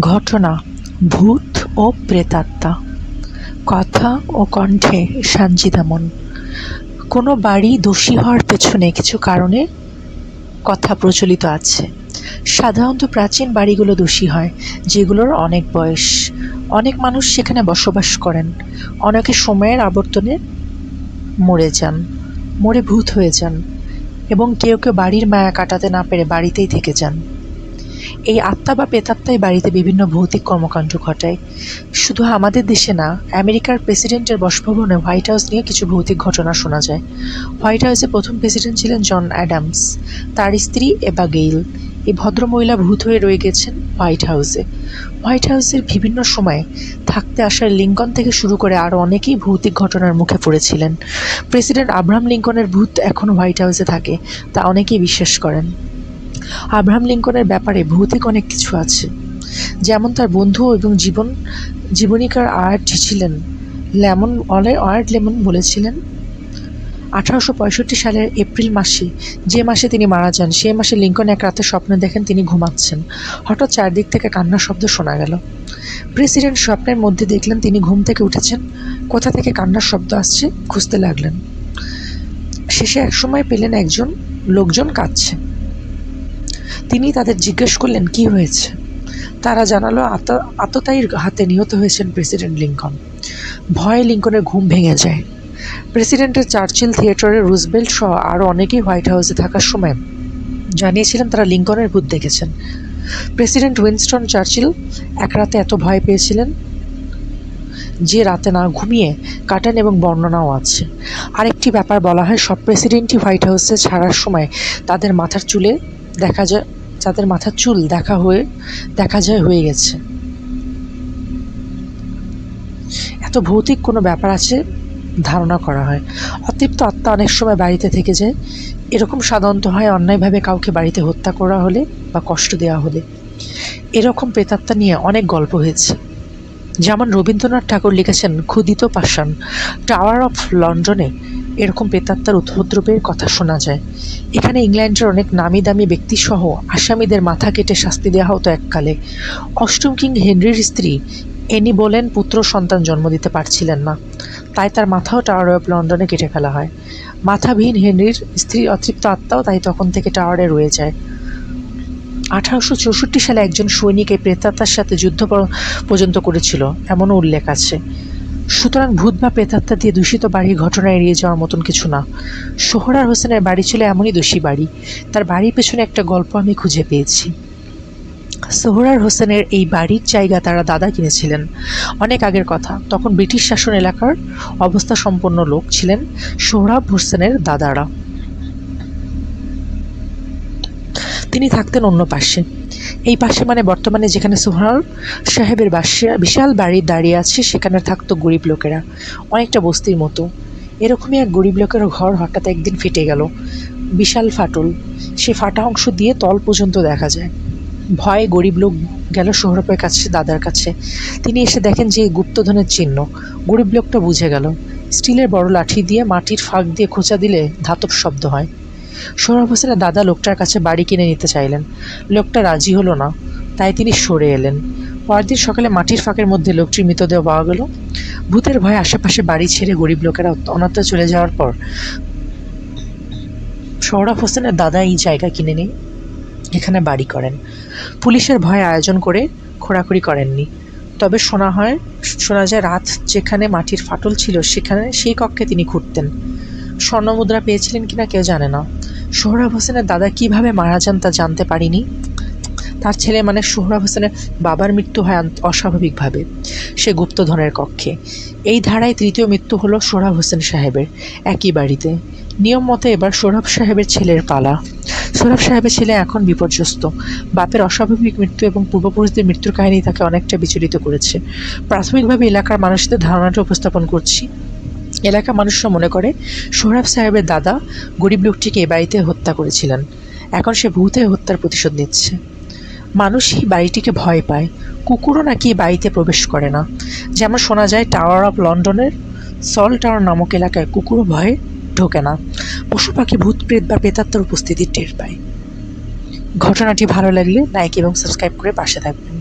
ঘটনা, ভূত ও প্রেতাত্মা। কথা ও কণ্ঠে সানজিদামন। কোনো বাড়ি দোষী হওয়ার পেছনে কিছু কারণে কথা প্রচলিত আছে। সাধারণত প্রাচীন বাড়িগুলো দোষী হয়, যেগুলোর অনেক বয়স। অনেক মানুষ সেখানে বসবাস করেন। অনেকে সময়ের আবর্তনে মরে যান, মরে ভূত হয়ে যান এবং কেউ কেউ বাড়ির মায়া কাটাতে না পেরে বাড়িতেই থেকে যান। এই আত্মা বা প্রেতাত্মাই বাড়িতে বিভিন্ন ভৌতিক কর্মকাণ্ড ঘটায়। শুধু আমাদের দেশে না, আমেরিকার প্রেসিডেন্টের বাসভবনে হোয়াইট হাউস নিয়ে কিছু ভৌতিক ঘটনা শোনা যায়। হোয়াইট হাউসে প্রথম প্রেসিডেন্ট ছিলেন জন অ্যাডামস। তার স্ত্রী এবা গেইল। এই ভদ্রমহিলা ভূত হয়ে রয়ে গেছেন হোয়াইট হাউসে। হোয়াইট হাউসের বিভিন্ন সময়ে থাকতে আসার লিঙ্কন থেকে শুরু করে আরও অনেকেই ভৌতিক ঘটনার মুখে পড়েছিলেন। প্রেসিডেন্ট আব্রাহাম লিঙ্কনের ভূত এখন হোয়াইট হাউসে থাকে, তা অনেকেই বিশ্বাস করেন। আব্রাহাম লিঙ্কনের ব্যাপারে ভৌতিক অনেক কিছু আছে। যেমন তার বন্ধু এবং জীবন, জীবনীকার আর্ট ছিলেন লেমন, অলে আর্ট লেমন বলেছিলেন। আঠারোশো পঁয়ষট্টি সালের এপ্রিল মাসে, যে মাসে তিনি মারা যান সে মাসে লিঙ্কন এক রাতে স্বপ্নে দেখেন তিনি ঘুমাচ্ছেন। হঠাৎ চারদিক থেকে কান্নার শব্দ শোনা গেল। প্রেসিডেন্ট স্বপ্নের মধ্যে দেখলেন তিনি ঘুম থেকে উঠেছেন। কোথা থেকে কান্নার শব্দ আসছে, খুঁজতে লাগলেন। শেষে একসময় পেলেন একজন লোকজন কাঁদছে। তিনি তাদের জিজ্ঞেস করলেন, কি হয়েছে? তারা জানালো, আত, আততায়ীর হাতে নিহত হয়েছেন প্রেসিডেন্ট লিঙ্কন। ভয়ে লিঙ্কনের ঘুম ভেঙে যায়। প্রেসিডেন্টের চার্চিল থিয়েটারে রুজবেল্ট সহ আরও অনেকেই হোয়াইট হাউসে থাকার সময় জানিয়েছিলেন তারা লিঙ্কনের ভূত দেখেছেন। প্রেসিডেন্ট উইনস্টন চার্চিল এক রাতে এত ভয় পেয়েছিলেন যে রাতে না ঘুমিয়ে কাটান এবং বর্ণনাও আছে। আরেকটি ব্যাপার বলা হয়, সব প্রেসিডেন্টই হোয়াইট হাউসে ছাড়ার সময় তাদের মাথার চুলে দেখা যায়, যাদের মাথার চুল দেখা হয়ে, দেখা যায় হয়ে গেছে। এত ভৌতিক কোনো ব্যাপার আছে? ধারণা করা হয়। অতৃপ্ত আত্মা অনেক সময় বাড়িতে থেকে যায়। এরকম সাধারণত হয় অন্যায়ভাবে কাউকে বাড়িতে হত্যা করা হলে বা কষ্ট দেওয়া হলে। এরকম প্রেতাত্মা নিয়ে অনেক গল্প হয়েছে। যেমন রবীন্দ্রনাথ ঠাকুর লিখেছেন, ক্ষুদিত পাষাণ টাওয়ার অফ লন্ডনে এরকম প্রেতাত্মার উপদ্রবের কথা শোনা যায়। এখানে ইংল্যান্ডের অনেক নামি দামি ব্যক্তিসহ আসামিদের মাথা কেটে শাস্তি দেওয়া হতো এককালে। অষ্টম কিং হেনরির স্ত্রী এনি বলেন পুত্র সন্তান জন্ম দিতে পারছিলেন না। তাই তার মাথাও টাওয়ার অফ লন্ডনে কেটে ফেলা হয়। মাথাবিহীন হেনরির স্ত্রীর অতৃপ্ত আত্মাও তাই তখন থেকে টাওয়ারে রয়ে যায়। আঠারোশো চৌষট্টি সালে একজন সৈনিক এই প্রেতাত্মার সাথে যুদ্ধ পর্যন্ত করেছিল, এমনও উল্লেখ আছে। সুতরাং ভূত বা প্রেতাত্মা দিয়ে দূষিত বাড়ির ঘটনা এড়িয়ে যাওয়ার মতন কিছু না। সোহরার হোসেনের বাড়ি ছিল এমনই দোষী বাড়ি। তার বাড়ির পেছনে একটা গল্প আমি খুঁজে পেয়েছি। সোহরার হোসেনের এই বাড়ির জায়গা তারা দাদা কিনেছিলেন। অনেক আগের কথা। তখন ব্রিটিশ শাসন এলাকার অবস্থা সম্পন্ন লোক ছিলেন সোহরাব হোসেনের দাদারা। তিনি থাকতেন অন্য পাশে। এই পাশে মানে বর্তমানে যেখানে সোহরার সাহেবের বিশাল বাড়ি দাঁড়িয়ে আছে, সেখানে থাকতো গরিব লোকেরা। অনেকটা বস্তির মতো। এরকমই এক গরিব লোকের ঘর হঠাৎ একদিন ফেটে গেল। বিশাল ফাটল। সে ফাটা অংশ দিয়ে তল পর্যন্ত দেখা যায়। ভয়ে গরিব লোক গেল সোহরাবের কাছে, দাদার কাছে। তিনি এসে দেখেন যে গুপ্তধনের চিহ্ন। গরিব লোকটা বুঝে গেল। স্টিলের বড় লাঠি দিয়ে মাটির ফাঁক দিয়ে খোঁচা দিলে ধাতব শব্দ হয়। সোহরাব হোসেনের দাদা লোকটার কাছে বাড়ি কিনে নিতে চাইলেন। লোকটা রাজি হলো না, তাই তিনি সরে এলেন। পরদিন সকালে মাটির ফাঁকের মধ্যে লোকটির মৃতদেহ পাওয়া গেল। ভূতের ভয়ে আশেপাশে বাড়ি ছেড়ে গরিব লোকেরা অনাথ চলে যাওয়ার পর সোহরাব হোসেনের দাদা এই জায়গা কিনে নিয়ে এখানে বাড়ি করেন। পুলিশের ভয়ে আয়োজন করে খোঁড়াখুড়ি করেননি। তবে শোনা হয়, শোনা যায় রাত যেখানে মাটির ফাটল ছিল, সেখানে সেই কক্ষে তিনি ঘুরতেন। স্বর্ণমুদ্রা পেয়েছিলেন কিনা কেউ জানে না। সোহরাব হোসেনের দাদা কীভাবে মারা যান তা জানতে পারিনি। তার ছেলে মানে সোহরাব হোসেনের বাবার মৃত্যু হয় অস্বাভাবিকভাবে। সে গুপ্তধনের কক্ষে। এই ধারায় তৃতীয় মৃত্যু হলো সোহরাব হোসেন সাহেবের। একই বাড়িতে। নিয়ম মতে এবার সোহরাব সাহেবের ছেলের পালা। সোহরাব সাহেবের ছেলে এখন বিপর্যস্ত। বাপের অস্বাভাবিক মৃত্যু এবং পূর্বপুরুষদের মৃত্যুর কাহিনী তাকে অনেকটা বিচলিত করেছে। প্রাথমিকভাবে এলাকার মানুষদের ধারণাটা উপস্থাপন করছি। এলাকার মানুষরা মনে করে, সোহরাব সাহেবের দাদা গরিব লোকটিকে এ বাড়িতে হত্যা করেছিলেন। এখন সে ভূতে হত্যার প্রতিশোধ নিচ্ছে। মানুষ এই বাড়িটিকে ভয় পায়। কুকুরও নাকি এই বাড়িতে প্রবেশ করে না। যেমন শোনা যায় টাওয়ার অফ লন্ডনের সল টাওয়ার নামক এলাকায় কুকুরও ভয়ে ঢোকে না। পশু পাখি, ভূত প্রেত বা প্রেতাত্মার উপস্থিতি টের পায়। ঘটনাটি ভালো লাগলে লাইক এবং সাবস্ক্রাইব করে পাশে থাকবেন।